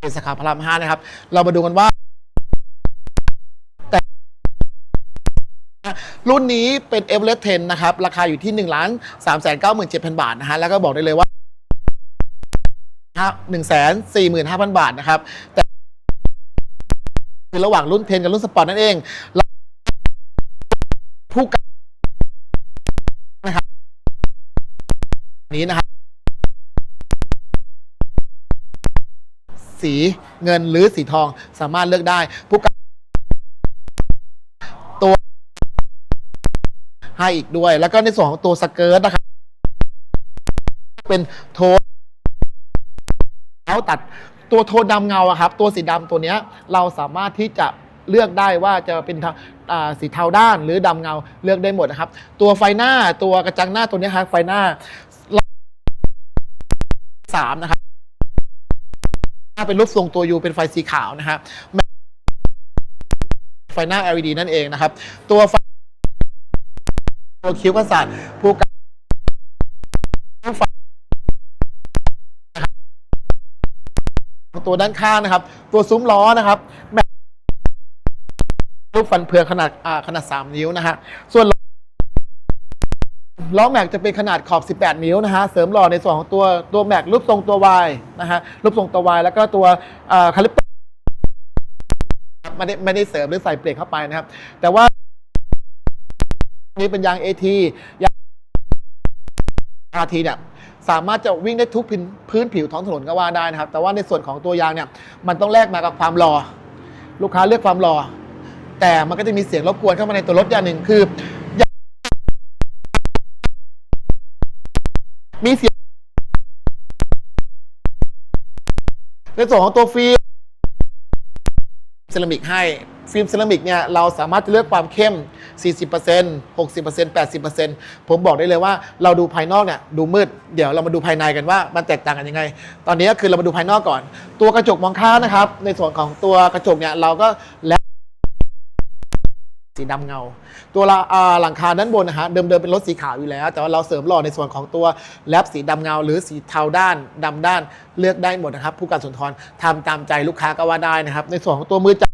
เป็นสาขาพระรามห้านะครับ เรามาดูกันว่า แต่รุ่นนี้เป็นเอเวอเรสต์10นะครับ ราคาอยู่ที่1ล้าน3 9 7 0 0 0บาทนะฮะ แล้วก็บอกได้เลยว่า1 4 5 0 0 0บาทนะครับ แต่คือระหว่างรุ่น10กับรุ่นสปอร์ตนั่นเองผู้กำนะครับนี้นะครับ สีเงินหรือสีทองสามารถเลือกได้ผู้กตัวให้อีกด้วย แล้วก็ในส่วนของตัวสเกิร์ตนะครับเป็นโทนเขาตัดตัวโทนดำเงาอะครับ ตัวสีดำตัวเนี้ยเราสามารถที่จะเลือกได้ว่าจะเป็นสีเทาด้านหรือดำเงาเลือกได้หมดนะครับ ตัวไฟหน้าตัวกระจังหน้าตัวนี้ครับไฟหน้าสามนะครับ เป็นรูปทรงตัว U เป็นไฟสีขาวนะฮะไฟหน้า LED นั่นเองนะครับ ตัวไฟตัวคิ้วกษัตริย์ผู้กำไฟนะครับตัวด้านข้างนะครับ ตัวซุ้มล้อนะครับแม็กรูปฟันเผือกขนาดอ่าขนาด 3 นิ้วนะฮะส่วน ล้อแม็กจะเป็นขนาดขอบ 18 นิ้วนะฮะ เสริมหล่อในส่วนของตัวตัวแม็กรูปทรงตัว Y นะฮะ รูปทรงตัว Y แล้วก็ตัวคาลิปเปอร์ไม่ได้ไม่ได้เสริมหรือใส่เปลกเข้าไปนะครับ แต่ว่านี่เป็นยาง AT ยาง RT เนี่ยสามารถจะวิ่งได้ทุกพื้นพื้นผิวท้องถนนก็ว่าได้นะครับ แต่ว่าในส่วนของตัวยางเนี่ย มันต้องแลกมากับความหล่อลูกค้าเลือกความหล่อแต่มันก็จะมีเสียงรบกวนเข้ามาในตัวรถอย่างหนึ่งคือ มีเสียงในส่วนของตัวฟิล์มเซรามิกให้ฟิล์มเซรามิกเนี่ยเราสามารถจะเลือกความเข้ม 40% 60% 80%ผมบอกได้เลยว่าเราดูภายนอกเนี่ยดูมืด เดี๋ยวเรามาดูภายในกันว่ามันแตกต่างกันยังไง ตอนนี้คือเรามาดูภายนอกก่อน ตัวกระจกมองข้างนะครับ ในส่วนของตัวกระจกเนี่ยเราก็แล้ว สีดำเงา ตัวหลังคาด้านบนนะฮะเดิมๆเป็นรถสีขาวอยู่แล้ว แต่ว่าเราเสริมหล่อในส่วนของตัวแลบสีดำเงา หรือสีเทาด้านดำด้านเลือกได้หมดนะครับ ผู้การสุนทรทำตามใจลูกค้าก็ว่าได้นะครับ ในส่วนของตัวมือจับ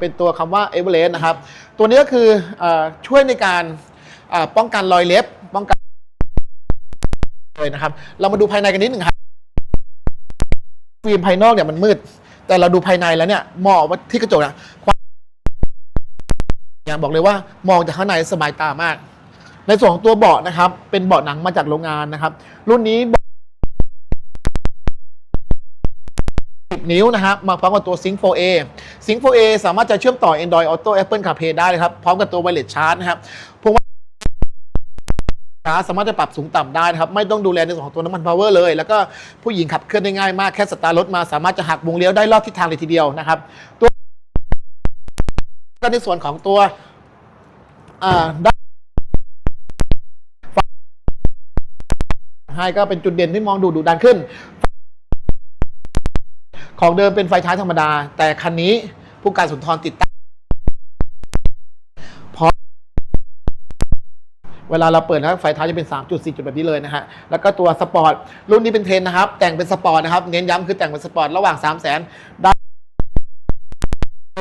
เป็นตัวคำว่าเอเวอเรสต์นะครับ ตัวนี้ก็คืออช่วยในการป้องกันรอยเล็บป้องกันเลยนะครับ เรามาดูภายในกันนิดหนึ่งครับฟิล์มภายนอกเนี่ยมันมืด แต่เราดูภายในแล้วเนี่ยมองว่าที่กระจกเนี่ย อย่างบอกเลยว่ามองจากข้างในสบายตามาก ในส่วนของตัวเบาะนะครับ เป็นเบาะหนังมาจากโรงงานนะครับ รุ่นนี้10นิ้วนะครับมาพร้อมกับตัว Sync 4A Sync 4A สามารถจะเชื่อมต่อ Android Auto Apple CarPlay ได้เลยครับ พร้อมกับตัว Wireless Charge นะครับพวงมาลัยสามารถจะปรับสูงต่ำได้นะครับ ไม่ต้องดูแลในส่วนของตัวน้ำมัน power เลย แล้วก็ผู้หญิงขับเคลื่อนได้ง่ายมาก แค่สตาร์ทรถมาสามารถจะหักวงเลี้ยวได้รอบทิศทางเลยทีเดียวนะครับตัว ก็ในส่วนของตัวด้านให้ก็เป็นจุดเด่นที่มองดูดูดันขึ้น ของเดิมเป็นไฟท้ายธรรมดา แต่คันนี้ผู้การสุนทรติดตั้งพร้อเวลาเราเปิดนะไฟท้ายจะเป็น3จุด4จุดแบบนี้เลยนะฮะ แล้วก็ตัวสปอร์ต รุ่นนี้เป็นเทรนนะครับ แต่งเป็นสปอร์ตนะครับ เน้นย้ำคือแต่งเป็นสปอร์ตระหว่าง 3 0 0 0 0 0ด้าน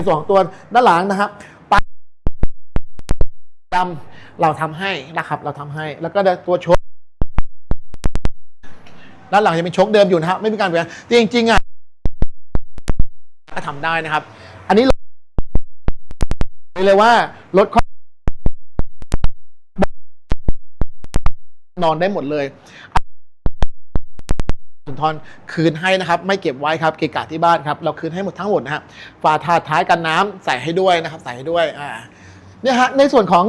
ส่วนของตัวด้านหลังนะครับดำเราทำให้นะครับ เราทำให้ แล้วก็ตัวชคด้านหลังจะเป็นชคเดิมอยู่นะครับไม่มีการเปลี่ยนจริงๆอะก็ทำได้นะครับ อันนี้เลยว่ารถนอนได้หมดเลย สุนทรคืนให้นะครับ ไม่เก็บไว้ครับเกะกะที่บ้านครับ เราคืนให้หมดทั้งหมดนะฮะฝาถาดท้ายกันน้ำใส่ให้ด้วยนะครับ ใส่ให้ด้วยอ่าเนี่ยฮะในส่วนของ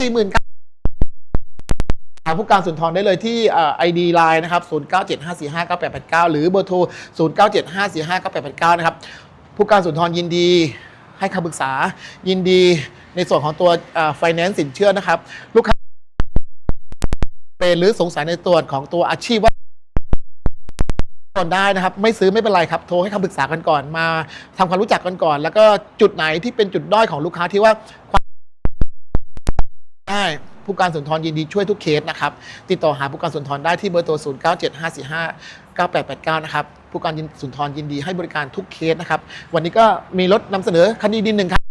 สี่หมื่นเก้าหาผู้การสุนทรได้เลยที่ไอดีไลน์นะครับ 0 9 7 5 4 5 9 8 8 9 หรือเบอร์โทร 0 9 7 5 4 5 9 8 8 9 นะครับ ผู้การสุนทรยินดีให้คำปรึกษายินดีในส่วนของตัวไฟแนนซ์สินเชื่อนะครับ ลูกค้า เป็นหรือสงสัยในตัวของตัวอาชีพว่าก่อนได้นะครับ ไม่ซื้อไม่เป็นไรครับ โทรให้คำปรึกษากันก่อนมาทำความรู้จักกันก่อน แล้วก็จุดไหนที่เป็นจุดด้อยของลูกค้าที่ว่าได้ผู้การสุนทรยินดีช่วยทุกเคสนะครับ ติดต่อหาผู้การสุนทรได้ที่เบอร์โทร 0 9 7 5 4 5 9 8 8 9 นะครับ ผู้การสุนทรยินดีให้บริการทุกเคสนะครับ วันนี้ก็มีรถนำเสนอคดีดินหนึ่งคัน